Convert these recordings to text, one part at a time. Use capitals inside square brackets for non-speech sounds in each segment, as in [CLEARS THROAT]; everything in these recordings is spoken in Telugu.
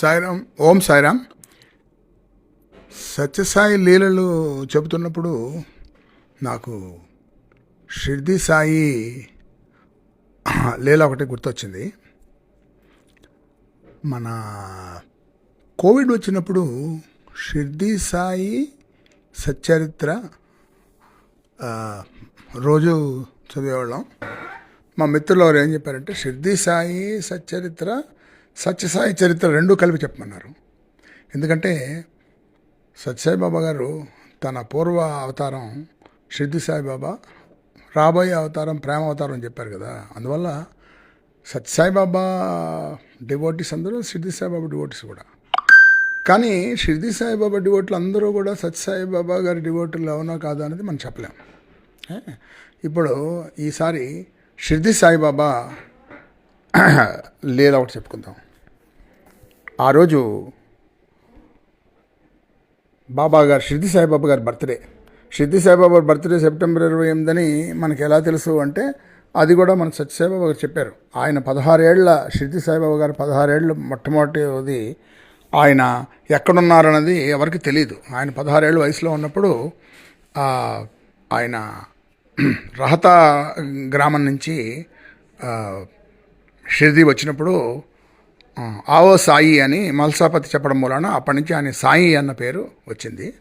సాయిరామ్ ఓం సాయిరామ్. సత్యసాయి లీలలు చెబుతున్నప్పుడు నాకు షిర్ది సాయి లీల ఒకటి గుర్తొచ్చింది. మన కోవిడ్ వచ్చినప్పుడు షిర్ది సాయి సచ్చరిత్ర రోజు చదివేవాళ్ళం. మా మిత్రులు ఎవరు ఏం చెప్పారంటే షిర్ది సాయి సచ్చరిత్ర సత్యసాయి చరిత్ర రెండూ కలిపి చెప్పమన్నారు. ఎందుకంటే సత్యసాయి బాబా గారు తన పూర్వ అవతారం షిర్ది సాయి బాబా రాబోయే అవతారం ప్రేమ అవతారం అని చెప్పారు కదా. అందువల్ల సత్యసాయిబాబా డివోటీస్ అందరూ షిర్ది సాయి బాబా డివోటీస్ కూడా. కానీ షిర్ది సాయి బాబా డివోట్లు అందరూ కూడా సత్యసాయిబాబా గారి డివోట్లు అవునా కాదా అనేది మనం చెప్పలేం. ఇప్పుడు ఈసారి షిర్ది సాయిబాబా [CLEARS THROAT] లేదా ఒకటి చెప్పుకుందాం. ఆ రోజు బాబా గారు షిర్ది సాయిబాబా గారి birthday. Shirdi Saibaba birthday September ఇరవై ఎనిమిదని మనకి ఎలా తెలుసు అంటే అది కూడా మన సత్యసాయిబాబా గారు చెప్పారు. ఆయన పదహారేళ్ళ షిర్ది సాయిబాబా గారు పదహారేళ్ళు మొట్టమొదటిది ఆయన ఎక్కడున్నారన్నది ఎవరికి తెలియదు ఆయన పదహారేళ్ళ వయసులో ఉన్నప్పుడు ఆయన రహత గ్రామం నుంచి షిర్ది వచ్చినప్పుడు ఆవో సాయి అని మల్సాపతి చెప్పడం మూలన అప్పటి నుంచి ఆయన సాయి అన్న పేరు వచ్చింది.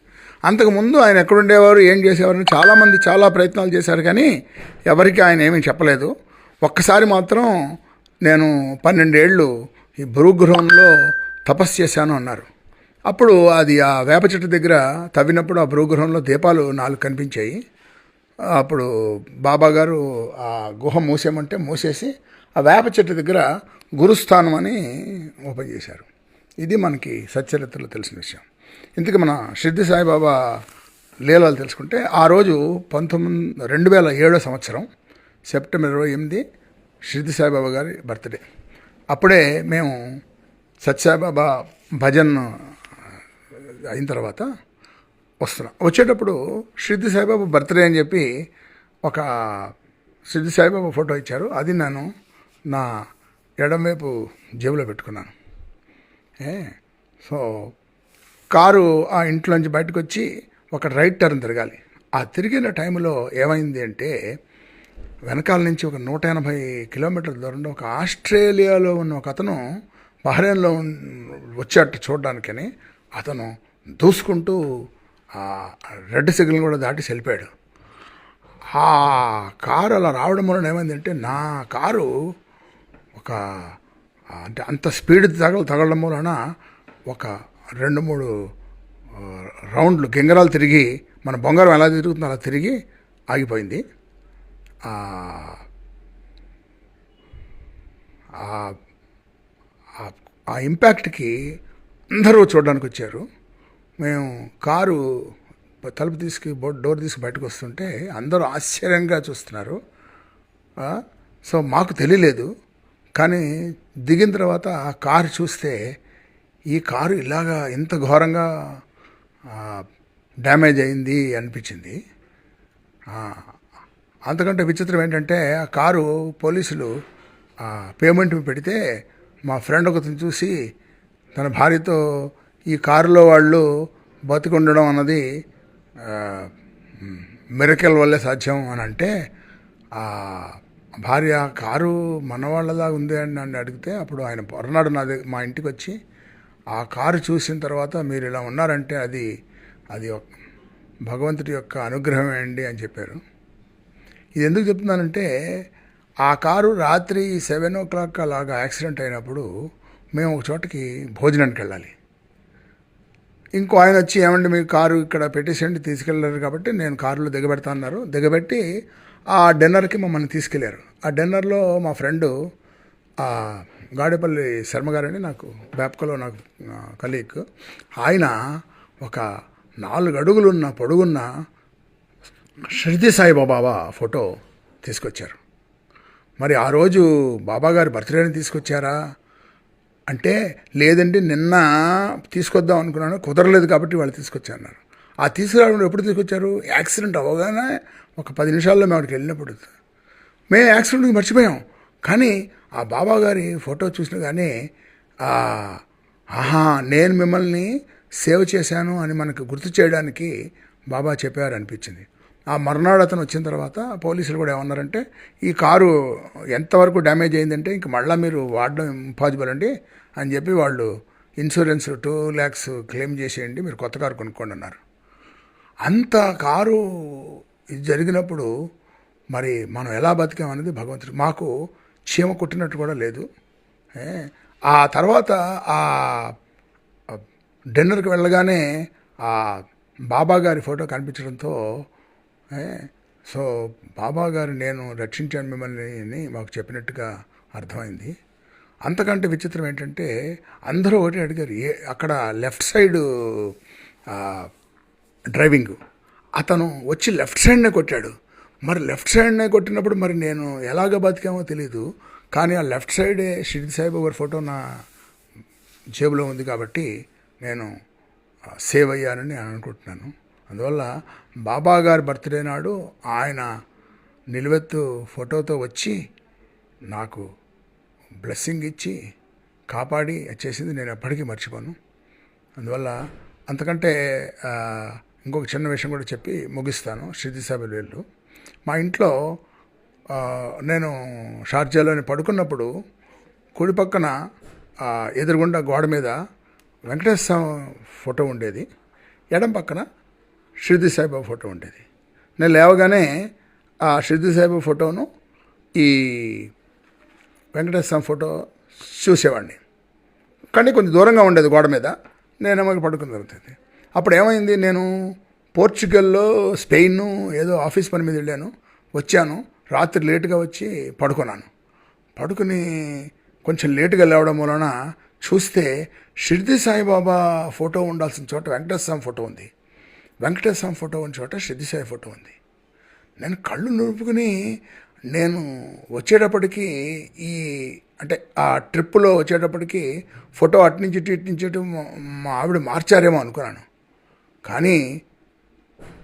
అంతకుముందు ఆయన ఎక్కడుండేవారు ఏం చేసేవారు చాలామంది చాలా ప్రయత్నాలు చేశారు కానీ ఎవరికి ఆయన ఏమీ చెప్పలేదు. ఒక్కసారి మాత్రం నేను పన్నెండేళ్ళు ఈ భూగృహంలో తపస్సు చేశాను అన్నారు. అప్పుడు అది ఆ వేప చెట్టు దగ్గర తవ్వినప్పుడు ఆ భూగృహంలో దీపాలు నాలుగు కనిపించాయి. అప్పుడు బాబా గారు ఆ గుహ మూసేయమంటే మూసేసి ఆ వేప చెట్టు దగ్గర గురుస్థానం అని ఓపెన్ చేశారు. ఇది మనకి సచ్చరిత్రలో తెలిసిన విషయం. ఇందుకు మన షిర్ది సాయిబాబా లీలలు తెలుసుకుంటే ఆ రోజు పంతొమ్మిది రెండు వేల ఏడో సంవత్సరం సెప్టెంబర్ ఇరవై ఎనిమిది షిర్ది సాయిబాబా గారి బర్త్డే. అప్పుడే మేము సత్యసాయిబాబా భజన్ అయిన తర్వాత వస్తున్నాం. వచ్చేటప్పుడు షిర్ది సాయిబాబా బర్త్డే అని చెప్పి ఒక షిర్ది సాయిబాబా ఫోటో ఇచ్చారు. అది నేను నా ఎడమవైపు జేబులో పెట్టుకున్నాను. ఏ? సో కారు ఆ ఇంట్లోంచి బయటకు వచ్చి ఒక రైట్ టర్న్ తిరగాలి. ఆ తిరిగిన టైంలో ఏమైంది అంటే వెనకాల నుంచి ఒక నూట ఎనభై కిలోమీటర్ల దూరంలో ఒక ఆస్ట్రేలియాలో ఉన్న ఒక అతను బహ్రెయిన్లో ఉన్- వచ్చాట చూడడానికని. అతను దూసుకుంటూ ఆ రెడ్ సిగ్నల్ కూడా దాటి వెళ్ళిపోయాడు. ఆ కారు అలా రావడం వలన ఏమైందంటే నా కారు ఒక అంటే అంత స్పీడ్ తగల తగలడం వలన ఒక రెండు మూడు రౌండ్లు గింగరాలు తిరిగి మన బొంగారం ఎలా తిరుగుతుందో అలా తిరిగి ఆగిపోయింది. ఆ, ఇంపాక్ట్కి అందరూ చూడడానికి వచ్చారు. మేము కారు తలుపు తీసుకు బో- డోర్ తీసుకు బయటకు వస్తుంటే అందరూ ఆశ్చర్యంగా చూస్తున్నారు. సో మాకు తెలియలేదు. కానీ దిగిన తర్వాత ఆ కారు చూస్తే ఈ కారు ఇలాగా ఇంత ఘోరంగా డ్యామేజ్ అయింది అనిపించింది. అంతకంటే విచిత్రం ఏంటంటే ఆ కారు పోలీసులు పేమెంట్ పెడితే మా ఫ్రెండ్ ఒకతను చూసి తన భార్యతో ఈ కారులో వాళ్ళు బతికుండడం అన్నది మిరకల్ వల్లే సాధ్యం అని అంటే భార్య కారు మనవాళ్ళలా ఉంది అని నన్ను అడిగితే అప్పుడు ఆయన పొరనాడు నా దగ్గర మా ఇంటికి వచ్చి ఆ కారు చూసిన తర్వాత మీరు ఇలా ఉన్నారంటే అది అది భగవంతుడి యొక్క అనుగ్రహమే అండి అని చెప్పారు. ఇది ఎందుకు చెప్తున్నానంటే ఆ కారు రాత్రి సెవెన్ ఓ క్లాక్ అలాగా యాక్సిడెంట్ అయినప్పుడు మేము ఒక చోటకి భోజనానికి వెళ్ళాలి. ఇంకో ఆయన వచ్చి ఏమండి మీ కారు ఇక్కడ పెట్టేసేయండి తీసుకెళ్ళారు కాబట్టి నేను కారులో దిగబెడతా అన్నారు. దిగబెట్టి ఆ డిన్నర్కి మమ్మల్ని తీసుకెళ్ళారు. ఆ డిన్నర్లో మా ఫ్రెండు ఆ గాడేపల్లి శర్మ గారని నాకు బ్యాప్కలో నాకు కలీగ్ ఆయన ఒక నాలుగు అడుగులున్న పొడుగున్న షిర్ది సాయిబాబా ఫోటో తీసుకొచ్చారు. మరి ఆ రోజు బాబా గారి బర్త్డేని తీసుకొచ్చారా? అంటే లేదండి నిన్న తీసుకొద్దాం అనుకున్నాను కుదరలేదు కాబట్టి వాళ్ళు తీసుకొచ్చారన్నారు. ఆ తీసుకురావడం ఎప్పుడు తీసుకొచ్చారు? యాక్సిడెంట్ అవ్వగానే ఒక పది నిమిషాల్లో మేము అక్కడికి వెళ్ళినప్పుడు. మేము యాక్సిడెంట్ మర్చిపోయాం. కానీ ఆ బాబా గారి ఫోటో చూసిన కానీ ఆహా నేను మిమ్మల్ని సేవ్ చేశాను అని మనకు గుర్తు చేయడానికి బాబా చెప్పారు అనిపించింది ఆ మర్నాడు అతను వచ్చిన తర్వాత పోలీసులు కూడా ఏమన్నారంటే ఈ కారు ఎంతవరకు డ్యామేజ్ అయిందంటే ఇంక మళ్ళీ మీరు వాడడం ఇంపాసిబుల్ అండి అని చెప్పి వాళ్ళు ఇన్సూరెన్స్ టూ ల్యాక్స్ క్లెయిమ్ చేసేయండి మీరు కొత్త కారు కొనుక్కోండి అన్నారు. అంత కారు ఇది జరిగినప్పుడు మరి మనం ఎలా బతికామనేది భగవంతుడు మాకు చీమ కొట్టినట్టు కూడా లేదు. ఆ తర్వాత ఆ డిన్నర్కి వెళ్ళగానే ఆ బాబా గారి ఫోటో కనిపించడంతో సో బాబా గారు నేను రక్షించాను మిమ్మల్ని అని మాకు చెప్పినట్టుగా అర్థమైంది. అంతకంటే విచిత్రం ఏంటంటే అందరూ ఒకటి అడిగారు ఏ అక్కడ లెఫ్ట్ సైడ్ డ్రైవింగ్. అతను వచ్చి లెఫ్ట్ సైడ్నే కొట్టాడు. మరి లెఫ్ట్ సైడ్నే కొట్టినప్పుడు మరి నేను ఎలాగ బతికామో తెలియదు కానీ ఆ లెఫ్ట్ సైడే షిరిడి సాయిబాబా గారి ఫోటో నా జేబులో ఉంది కాబట్టి నేను సేవ్ అయ్యానని నేను అనుకుంటున్నాను. అందువల్ల బాబా గారి బర్త్డే నాడు ఆయన నిలువెత్తు ఫోటోతో వచ్చి నాకు బ్లెస్సింగ్ ఇచ్చి కాపాడి చేసింది నేను ఎప్పటికీ మర్చిపోను. అందువల్ల అంతకంటే ఇంకొక చిన్న విషయం కూడా చెప్పి ముగిస్తాను. షిరిడి వెళ్ళు వేళ్ళు. మా ఇంట్లో నేను షార్జాలోని పడుకున్నప్పుడు కుడి పక్కన ఎదురుగుండా గోడ మీద వెంకటేశ్వర స్వామి ఫోటో ఉండేది. ఎడం పక్కన షిర్ది సాయిబాబా ఫోటో ఉండేది. నేను లేవగానే ఆ షిర్ది సాయిబాబా ఫోటోను ఈ వెంకటేశ్వర స్వామి ఫోటో చూసేవాడిని. కానీ కొంచెం దూరంగా ఉండేది గోడ మీద. నేనేమో పడుకుని జరుగుతుంది అప్పుడు ఏమైంది నేను పోర్చుగల్లో స్పెయిన్ ఏదో ఆఫీస్ పని మీద వెళ్ళాను వచ్చాను రాత్రి లేటుగా వచ్చి పడుకున్నాను. పడుకుని కొంచెం లేటుగా లేవడం వలన చూస్తే షిర్ది సాయిబాబా ఫోటో ఉండాల్సిన చోట వెంకటేశ్వర స్వామి ఫోటో ఉంది. వెంకటేశ్వర స్వామి ఫోటో ఉన్న చోట షిర్ది సాయి ఫోటో ఉంది. నేను కళ్ళు నూపుకుని నేను వచ్చేటప్పటికి ఈ అంటే ఆ ట్రిప్పులో వచ్చేటప్పటికి ఫోటో అటు నుంచి ఇటు ఇటు నుంచి ఇటు మా ఆవిడ మార్చారేమో అనుకున్నాను. కానీ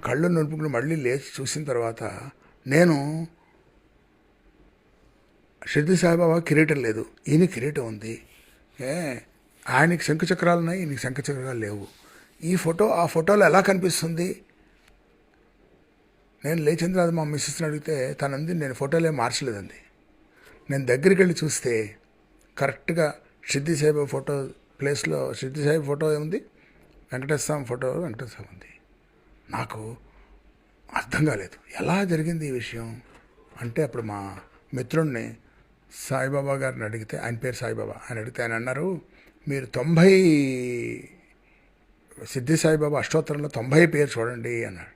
కళ్ళు నొప్పుకుని మళ్ళీ లేచి చూసిన తర్వాత నేను షిర్ది సాయిబాబా కిరీటం లేదు. ఈయన కిరీటం ఉంది. ఏ ఆయనకి శంఖచక్రాలు ఉన్నాయి ఈయనకి శంఖచక్రాలు లేవు. ఈ ఫోటో ఆ ఫోటోలో ఎలా కనిపిస్తుంది? నేను లేచిన తర్వాత మా మిస్సెస్ని అడిగితే తనంది నేను ఫోటోలే మార్చలేదండి నేను దగ్గరికి వెళ్ళి చూస్తే కరెక్ట్గా సిద్ధి సాయిబాబా ఫోటో ప్లేస్లో సిద్ధి సాయి ఫోటో ఏముంది? వెంకటేశ్వర స్వామి ఫోటో వెంకటేశ్వర స్వామి ఉంది. నాకు అర్థం కాలేదు. ఎలా జరిగింది ఈ విషయం? అంటే అప్పుడు మా మిత్రుడిని సాయిబాబా గారిని అడిగితే ఆయన పేరు సాయిబాబా ఆయన అడిగితే ఆయన అన్నారు మీరు తొంభై సిద్ధి సాయిబాబా అష్టోత్తరంలో తొంభై పేరు చూడండి అన్నాడు.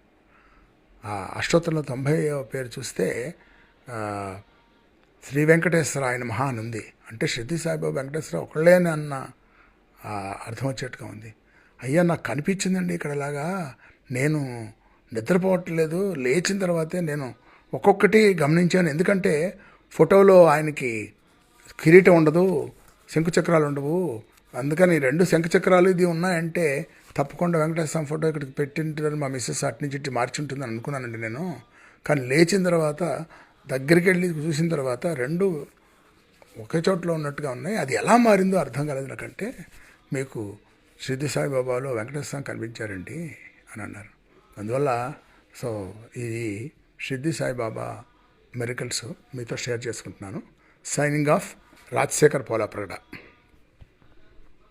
ఆ అష్టోత్తరంలో తొంభై పేరు చూస్తే శ్రీ వెంకటేశ్వర ఆయన మహా అని ఉంది. అంటే సిద్ధి సాయిబాబా వెంకటేశ్వర ఒకళ్ళేని అన్న అర్థం వచ్చేట్టుగా ఉంది. అయ్యా నాకు కనిపించిందండి ఇక్కడ ఇలాగా నేను నిద్రపోవట్లేదు. లేచిన తర్వాతే నేను ఒక్కొక్కటి గమనించాను. ఎందుకంటే ఫోటోలో ఆయనకి కిరీటం ఉండదు శంకుచక్రాలు ఉండవు. అందుకని రెండు శంఖచక్రాలు ఇది ఉన్నాయంటే తప్పకుండా వెంకటేశ్వర స్వామి ఫోటో ఇక్కడికి పెట్టింటారని మా మిస్సెస్ అటు నుంచి ఇటు మార్చి ఉంటుందని అనుకున్నానండి నేను. కానీ లేచిన తర్వాత దగ్గరికి వెళ్ళి చూసిన తర్వాత రెండు ఒకే చోట్ల ఉన్నట్టుగా ఉన్నాయి. అది ఎలా మారిందో అర్థం కాలేదు నాకంటే. మీకు సిద్ధి సాయిబాబాలో వెంకటేశ్వర కనిపించారండి అని అన్నారు. అందువల్ల సో ఇది సిద్ధి సాయిబాబా మెరికల్స్ మీతో షేర్ చేసుకుంటున్నాను. Signing off Rajasekhar Polapragada.